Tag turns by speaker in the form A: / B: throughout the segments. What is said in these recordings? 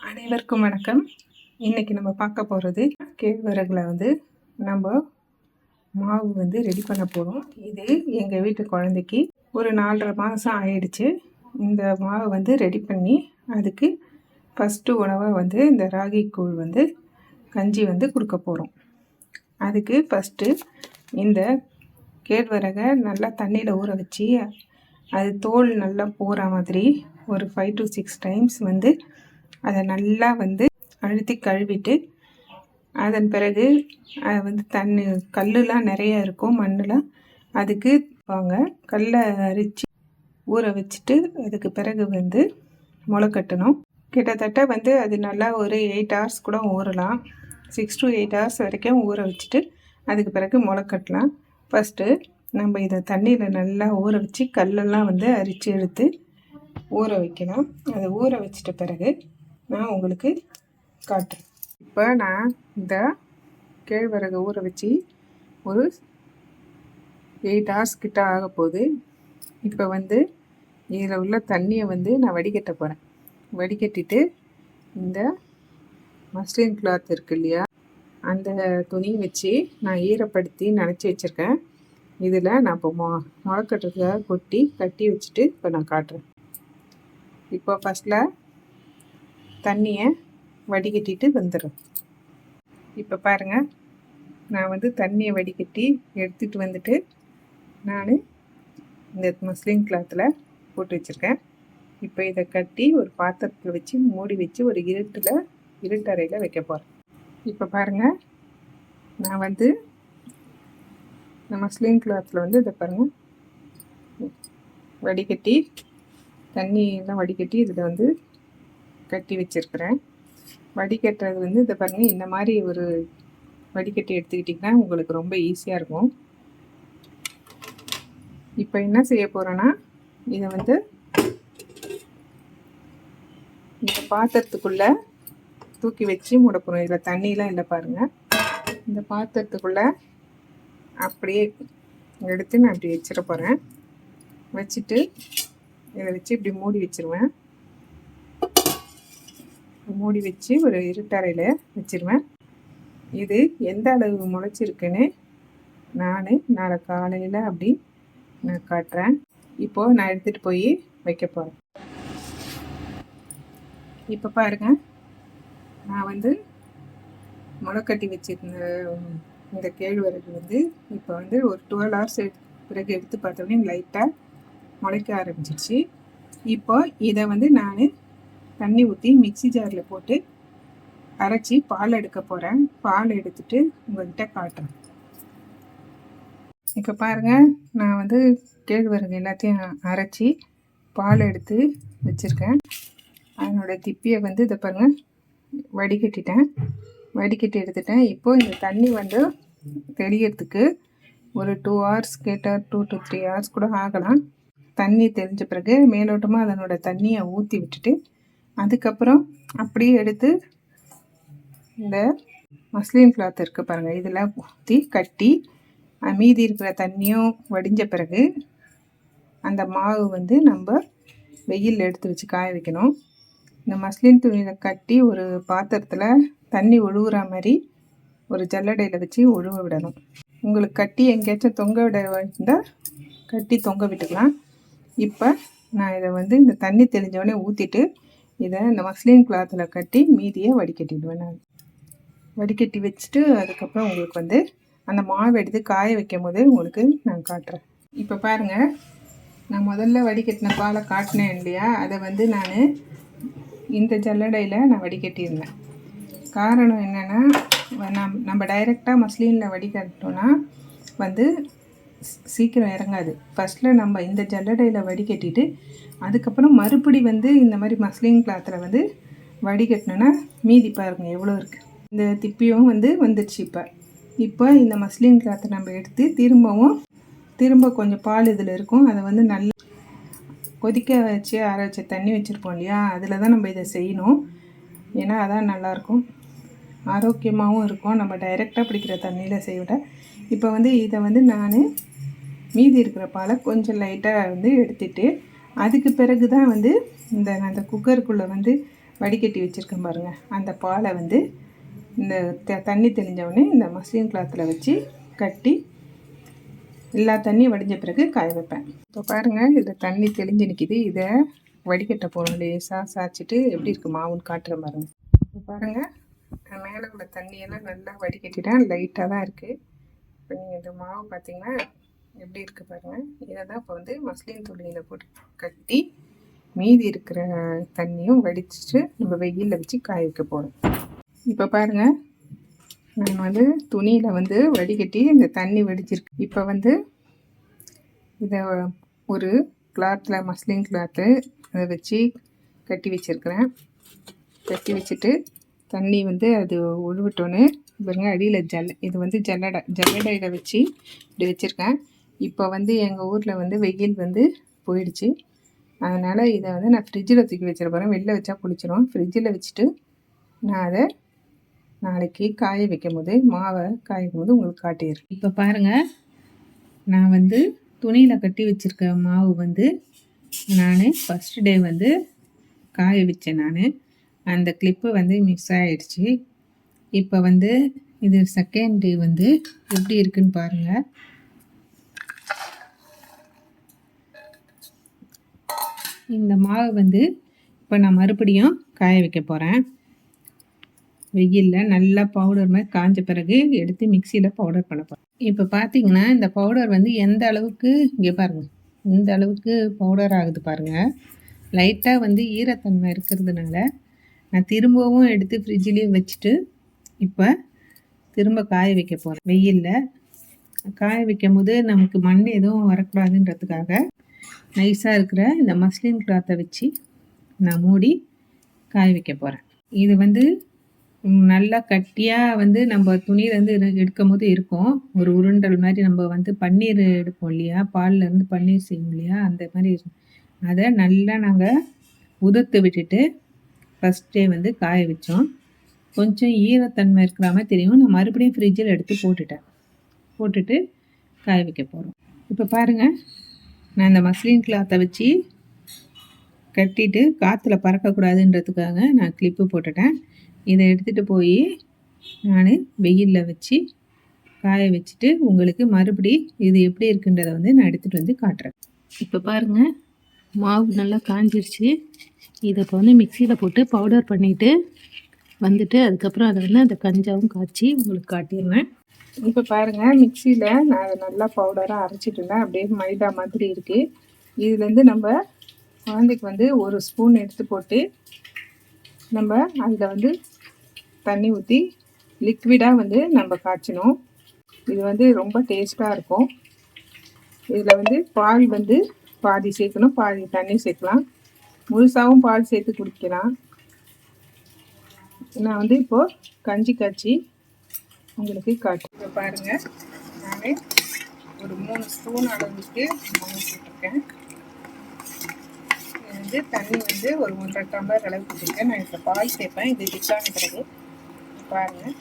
A: அனைவருக்கும் வணக்கம். இன்றைக்கி நம்ம பார்க்க போகிறது கேழ்வரகில் வந்து நம்ம மாவு வந்து ரெடி பண்ண போகிறோம் இது எங்கள் வீட்டு குழந்தைக்கு ஒரு நாலரை மாதம் ஆயிடுச்சு. இந்த மாவை வந்து ரெடி பண்ணி அதுக்கு ஃபஸ்ட்டு உணவாக வந்து இந்த ராகி கூழ் வந்து கஞ்சி வந்து கொடுக்க போகிறோம் அதுக்கு ஃபஸ்ட்டு இந்த கேழ்வரகை நல்லா தண்ணியில் ஊற வச்சு அது தோல் நல்லா போகிற மாதிரி ஒரு ஃபைவ் டு சிக்ஸ் டைம்ஸ் வந்து அதை நல்லா வந்து அழுத்தி கழுவிட்டு அதன் பிறகு அது வந்து தண்ணி கல்லுலாம் நிறையா இருக்கும் மண்ணுலாம் அதுக்கு வாங்க கல்லை அரித்து ஊற வச்சுட்டு அதுக்கு பிறகு வந்து முளை கட்டணும். கிட்டத்தட்ட வந்து அது நல்லா ஒரு எயிட் ஹவர்ஸ் கூட ஊறலாம். சிக்ஸ் டு எயிட் ஹவர்ஸ் வரைக்கும் ஊற வச்சுட்டு அதுக்கு பிறகு முளை கட்டலாம். ஃபஸ்ட்டு நம்ம இதை தண்ணியில் நல்லா ஊற வச்சு கல்லெல்லாம் வந்து அரித்து எடுத்து ஊற வைக்கலாம் அதை ஊற வச்சிட்ட பிறகு நான் உங்களுக்கு காட்டுறேன். இப்போ நான் இந்த கேழ்வரகை ஊற வச்சு ஒரு எயிட் ஹவர்ஸ் கிட்ட ஆக போகுது. இப்போ வந்து இதில் உள்ள தண்ணியை வந்து நான் வடிகட்ட போகிறேன் வடிகட்டிட்டு இந்த மஸ்லின் கிளாத் இருக்கு இல்லையா அந்த துணி வச்சு நான் ஈரப்படுத்தி நினச்சி வச்சுருக்கேன். இதில் நான் இப்போ மொ முளைக்கட்டுறதுக்காக கொட்டி கட்டி வச்சுட்டு இப்போ நான் காட்டுறேன். இப்போ ஃபஸ்ட்டில் தண்ணியை வடிகட்டிட்டு வந்துடும் இப்போ பாருங்கள் நான் வந்து தண்ணியை வடிகட்டி எடுத்துகிட்டு வந்துட்டு நான் இந்த மஸ்லின் கிளாத்தில் போட்டு வச்சுருக்கேன். இப்போ இதை கட்டி ஒரு பாத்திரத்தில் வச்சு மூடி வச்சு ஒரு இருட்டில் இருட்டறையில் வைக்க போகிறேன் இப்போ பாருங்கள் நான் வந்து இந்த மஸ்லின் கிளாத்தில் வந்து இதை பாருங்கள் வடிகட்டி தண்ணியெல்லாம் வடிகட்டி இதில் வந்து கட்டி வச்சுருக்கிறேன். வடிகட்டுறது வந்து இதை பாருங்கள் இந்த மாதிரி ஒரு வடிகட்டி எடுத்துக்கிட்டிங்கன்னா உங்களுக்கு ரொம்ப ஈஸியாக இருக்கும். இப்போ என்ன செய்ய போகிறேன்னா இதை வந்து இந்த பாத்திரத்துக்குள்ளே தூக்கி வச்சு மூட போகிறோம் இதில் தண்ணியெலாம் இல்லை பாருங்கள் இந்த பாத்திரத்துக்குள்ளே அப்படியே எடுத்து நான் இப்படி வச்சிட போகிறேன் வச்சுட்டு இதை வச்சு இப்படி மூடி வச்சுருவேன். மூடி வச்சு ஒரு இருட்டறையில் வச்சுருவேன். இது எந்த அளவு முளைச்சிருக்குன்னு நான் நாளை காலையில் அப்படி நான் காட்டுறேன். இப்போது நான் எடுத்துகிட்டு போய் வைக்க போகிறேன் இப்போ பாருங்க. நான் வந்து முளைக்கட்டி வச்சிருந்த இந்த கேழ்வரகு வந்து இப்போ வந்து ஒரு டுவெல் ஹவர்ஸ் பிறகு எடுத்து பார்த்தோன்னே லைட்டாக முளைக்க ஆரம்பிச்சிருச்சு. இப்போ இதை வந்து நான் தண்ணி ஊற்றி மிக்சி ஜாரில் போட்டு அரைச்சி பால் எடுக்க போகிறேன் பால் எடுத்துட்டு உங்கள்கிட்ட காட்டுறேன். இப்போ பாருங்கள் நான் வந்து கேழ்வரகு எல்லாத்தையும் அரைச்சி பால் எடுத்து வச்சுருக்கேன். அதனோட திப்பியை வந்து இதை பாருங்கள் வடிகட்டிட்டேன். வடிகட்டி எடுத்துட்டேன். இப்போது இந்த தண்ணி வந்து தெளியறதுக்கு ஒரு டூ ஹவர்ஸ் கேட்டால் டூ டு த்ரீ ஹவர்ஸ் கூட ஆகலாம். தண்ணி தெரிஞ்ச பிறகு மேலோட்டமாக அதனோட தண்ணியை ஊற்றி விட்டுட்டு அதுக்கப்புறம் அப்படியே எடுத்து இந்த மஸ்லின் கிளாத் இருக்குது பாருங்கள் இதில் ஊற்றி கட்டி மீதி இருக்கிற தண்ணியும் வடிஞ்ச பிறகு அந்த மாவு வந்து நம்ம வெயிலில் எடுத்து வச்சு காய வைக்கணும். இந்த மஸ்லின் துணியில் கட்டி ஒரு பாத்திரத்தில் தண்ணி ஒழுகுற மாதிரி ஒரு ஜல்லடையில் வச்சு ஒழுக விடணும். உங்களுக்கு கட்டி எங்கேயாச்சும் தொங்க விட இருந்தால் கட்டி தொங்க விட்டுக்கலாம். இப்போ நான் இதை வந்து இந்த தண்ணி தெளிஞ்சவொடனே ஊற்றிட்டு இதை இந்த மஸ்லின் கிளாத்தில் கட்டி மீதியை வடிகட்டிடுவேன் நான். வடிகட்டி வச்சுட்டு அதுக்கப்புறம் உங்களுக்கு வந்து அந்த மாவு எடுத்து காய வைக்கும் போது உங்களுக்கு நான் காட்டுறேன். இப்போ பாருங்கள் நான் முதல்ல வடிகட்டின பாலை காட்டினேன் இல்லையா? அதை வந்து நான் இந்த ஜல்லடையில் நான் வடிகட்டியிருந்தேன். காரணம் என்னென்னா நம் நம்ம டைரெக்டாக மஸ்லீனில் வடிகட்டோன்னா வந்து சீக்கிரம் இறங்காது. ஃபஸ்ட்டில் நம்ம இந்த ஜல்லடையில் வடிகட்டிட்டு அதுக்கப்புறம் மறுபடி வந்து இந்த மாதிரி மஸ்லின் கிளாத்தில் வந்து வடிகட்டினோன்னா மீதி பாருங்கள் எவ்வளோ இருக்குது இந்த திப்பியும் வந்து வந்துடுச்சு இப்போ. இப்போ இந்த மஸ்லின் கிளாத்தை நம்ம எடுத்து திரும்பவும் திரும்ப கொஞ்சம் பால் இதில் இருக்கும். அதை வந்து நல்லா கொதிக்க வச்சு ஆற வச்ச தண்ணி வச்சுருப்போம் இல்லையா? அதில் தான் நம்ம இதை செய்யணும். ஏன்னா அதான் நல்லாயிருக்கும் ஆரோக்கியமாகவும் இருக்கும். நம்ம டைரெக்டாக பிடிக்கிற தண்ணியில் செய்ய விட. இப்போ வந்து இதை வந்து நான் மீதி இருக்கிற பாலை கொஞ்சம் லைட்டாக வந்து எடுத்துட்டு அதுக்கு பிறகு தான் வந்து இந்த அந்த குக்கருக்குள்ளே வந்து வடிகட்டி வச்சுருக்கேன் பாருங்கள் அந்த பாலை வந்து இந்த த தண்ணி தெளிஞ்சவுடனே இந்த மஸ்லின் கிளாத்தில் வச்சு கட்டி எல்லா தண்ணியும் வடிஞ்ச பிறகு காய வைப்பேன். இப்போ பாருங்கள் இதில் தண்ணி தெளிஞ்சு நிற்கிது இதை வடிகட்ட போகணும் லேசாக சாய்ச்சிட்டு எப்படி இருக்குது மாவுன்னு காட்டுற பாருங்கள் இப்போ பாருங்கள் மேலே உள்ள தண்ணியெல்லாம் நல்லா வடிகட்டிட்டேன். லைட்டாக தான் இருக்குது இப்போ நீங்கள் இந்த மாவு பார்த்தீங்கன்னா எப்படி இருக்குது பாருங்கள் இதை தான் இப்போ வந்து மஸ்லின் துணியில் போட்டு கட்டி மீதி இருக்கிற தண்ணியும் வடிச்சிட்டு நம்ம வெயிலில் வச்சு காய வைக்க போகிறோம் இப்போ பாருங்கள் நான் வந்து துணியில் வந்து வடிகட்டி இந்த தண்ணி வடிச்சிருக்கு இப்போ வந்து இதை ஒரு கிளாத்தில் மஸ்லின் கிளாத்து அதை வச்சு கட்டி வச்சுருக்கிறேன். கட்டி வச்சுட்டு தண்ணி வந்து அது உழுவிட்டோன்னு பாருங்கள் அடியில் ஜல் இது வந்து ஜல்லடை ஜல்லடையில் வச்சு இப்படி வச்சுருக்கேன். இப்போ வந்து எங்கள் ஊரில் வந்து வெயில் வந்து போயிடுச்சு. அதனால் இதை வந்து நான் ஃப்ரிட்ஜில் தூக்கி வச்சிட போகிறேன் வெளில வச்சா குளிச்சிடும் ஃப்ரிட்ஜில் வச்சுட்டு நான் அதை நாளைக்கு காய வைக்கும் போது மாவை காய வைக்கும் போது உங்களுக்கு காட்டிடுறேன். இப்போ பாருங்கள் நான் வந்து துணியில் கட்டி வச்சுருக்க மாவு வந்து நான் ஃபஸ்ட் டே வந்து காய வச்சேன் நான். அந்த கிளிப்பு வந்து மிஸ் ஆகிடுச்சி இப்போ வந்து இது செகண்ட் டே வந்து எப்படி இருக்குன்னு பாருங்கள் இந்த மாவு வந்து இப்போ நான் மறுபடியும் காய வைக்க போகிறேன் வெயிலில் நல்லா பவுடர் மாதிரி காஞ்ச பிறகு எடுத்து மிக்சியில் பவுடர் பண்ண போகிறேன் இப்போ பார்த்தீங்கன்னா இந்த பவுடர் வந்து எந்த அளவுக்கு இங்கே பாருங்கள் இந்த அளவுக்கு பவுடர் ஆகுது பாருங்கள் லைட்டாக வந்து ஈரத்தன்மை இருக்கிறதுனால நான் திரும்பவும் எடுத்து ஃப்ரிட்ஜிலேயே வச்சுட்டு இப்போ திரும்ப காய வைக்க போகிறேன் வெயிலில். காய வைக்கும் போது நமக்கு மண் எதுவும் வரக்கூடாதுன்றதுக்காக நைஸாக இருக்கிற இந்த மஸ்லின் கிளாத்தை வச்சு நான் மூடி காய வைக்க போகிறேன் இது வந்து நல்லா கட்டியாக வந்து நம்ம துணியிலேருந்து எடுக்கும் போது இருக்கும். ஒரு உருண்டல் மாதிரி நம்ம வந்து பன்னீர் எடுப்போம் இல்லையா? பால்லேருந்து பன்னீர் செய்வோம் இல்லையா? அந்த மாதிரி அதை நல்லா நாங்கள் உதுத்து விட்டுட்டு ஃபஸ்ட்டே வந்து காய வச்சோம். கொஞ்சம் ஈரத்தன்மை இருக்கிற மாதிரி தெரியும். நான் மறுபடியும் ஃப்ரிட்ஜில் எடுத்து போட்டுட்டேன். போட்டுட்டு காய வைக்க போகிறோம் இப்போ பாருங்கள் நான் இந்த மஸ்லின் கிளாத்தை வச்சு கட்டிட்டு காற்றுல பறக்கக்கூடாதுன்றதுக்காக நான் கிளிப்பு போட்டுட்டேன். இதை எடுத்துகிட்டு போய் நான் வெயிலில் வச்சு காய வச்சுட்டு உங்களுக்கு மறுபடி இது எப்படி இருக்குன்றதை வந்து நான் எடுத்துகிட்டு வந்து காட்டுறேன். இப்போ பாருங்கள் மாவு நல்லா காஞ்சிருச்சு. இதை இப்போ வந்து மிக்சியில் போட்டு பவுடர் பண்ணிவிட்டு வந்துட்டு அதுக்கப்புறம் அதை வந்து அந்த கஞ்சாவும் காய்ச்சி உங்களுக்கு காட்டிடுவேன் இப்போ பாருங்கள் மிக்சியில் நான் அதை நல்லா பவுடராக அரைச்சிட்டுருந்தேன் அப்படியே மைதா மாதிரி இருக்குது இதுலேருந்து நம்ம குழந்தைக்கு வந்து ஒரு ஸ்பூன் எடுத்து போட்டு நம்ம அதில் வந்து தண்ணி ஊற்றி லிக்விடாக வந்து நம்ம காய்ச்சணும். இது வந்து ரொம்ப டேஸ்ட்டாக இருக்கும். இதில் வந்து பால் வந்து பாதி சேர்க்கணும் பாதி தண்ணி சேர்க்கலாம். முழுசாகவும் பால் சேர்த்து குடிக்கலாம். நான் வந்து இப்போது கஞ்சி காய்ச்சி உங்களுக்கு காட்டு இப்போ பாருங்கள் நான் ஒரு மூணு ஸ்பூன் அளவுக்கு மாவு போட்டிருக்கேன். வந்து தண்ணி வந்து ஒரு ஒன்றரை டம்ளர் அளவுக்கு போட்டிருக்கேன் நான் இப்போ பால் சேர்ப்பேன். இது திக்கான பிறகு பாருங்கள்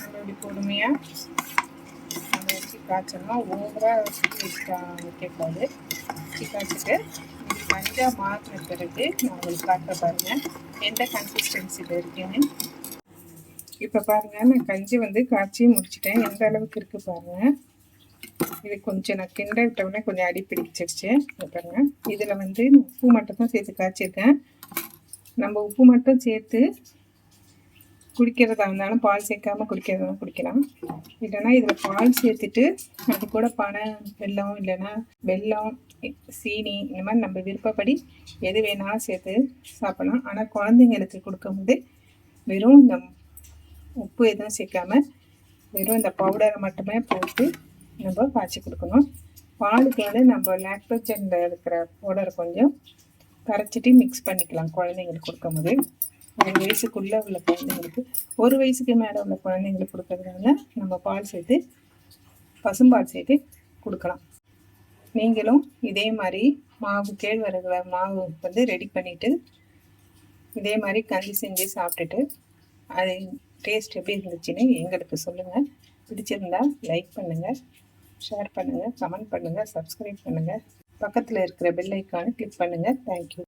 A: நம்ம இப்படி பொறுமையாக அதை வச்சு காய்ச்சணும்? ஓவராக வச்சு வைக்கக்கூடாது வச்சு காய்ச்சிட்டு இது மஞ்சள் மாற்றின பிறகு நான் உங்களுக்கு காட்ட பாருங்கள் எந்த கன்சிஸ்டன்சியில் இருக்குன்னு. இப்போ பாருங்கள் நான் கஞ்சி வந்து காய்ச்சி முடிச்சிட்டேன். எந்த அளவுக்கு இருக்குது பாருங்கள் இது கொஞ்சம் நான் கிண்ட விட்டவுடனே கொஞ்சம் அடி பிடிச்சிருச்சு. பாருங்கள் இதில் வந்து உப்பு மட்டும் தான் சேர்த்து காய்ச்சிருக்கேன். நம்ம உப்பு மட்டும் சேர்த்து குடிக்கிறதா இருந்தாலும் பால் சேர்க்காமல் குடிக்கிறதா குடிக்கலாம். இல்லைன்னா இதில் பால் சேர்த்துட்டு அது கூட பனை வெல்லம் இல்லைன்னா வெல்லம் சீனி இந்த மாதிரி நம்ம விருப்பப்படி எது வேணாலும் சேர்த்து சாப்பிட்லாம். ஆனால் குழந்தைங்களுக்கு கொடுக்கும்போது வெறும் இந்த உப்பு எதுவும் சேர்க்காம வெறும் இந்த பவுடரை மட்டுமே போட்டு நம்ம காய்ச்சி கொடுக்கணும். பாலுக்கு வந்து நம்ம லாக்டோஜனில் இருக்கிற பவுடர் கொஞ்சம் கரைச்சிட்டு மிக்ஸ் பண்ணிக்கலாம் குழந்தைங்களுக்கு கொடுக்கும்போது. ஒரு வயசுக்குள்ளே உள்ள குழந்தைங்களுக்கு ஒரு வயசுக்கு மேலே உள்ள குழந்தைங்களுக்கு கொடுக்கறதுனால நம்ம பால் சேர்த்து பசும்பால் சேர்த்து கொடுக்கலாம். நீங்களும் இதே மாதிரி மாவு கேழ்வரகு மாவு வந்து ரெடி பண்ணிவிட்டு இதே மாதிரி கஞ்சி செஞ்சு சாப்பிட்டுட்டு அதை டேஸ்ட் எப்படி இருந்துச்சுன்னு எங்களுக்கு சொல்லுங்கள் பிடிச்சிருந்தா லைக் பண்ணுங்கள் ஷேர் பண்ணுங்கள் கமெண்ட் பண்ணுங்கள் சப்ஸ்கிரைப் பண்ணுங்கள் பக்கத்தில் இருக்கிற பெல் ஐக்கானை கிளிக் பண்ணுங்கள் தேங்க்யூ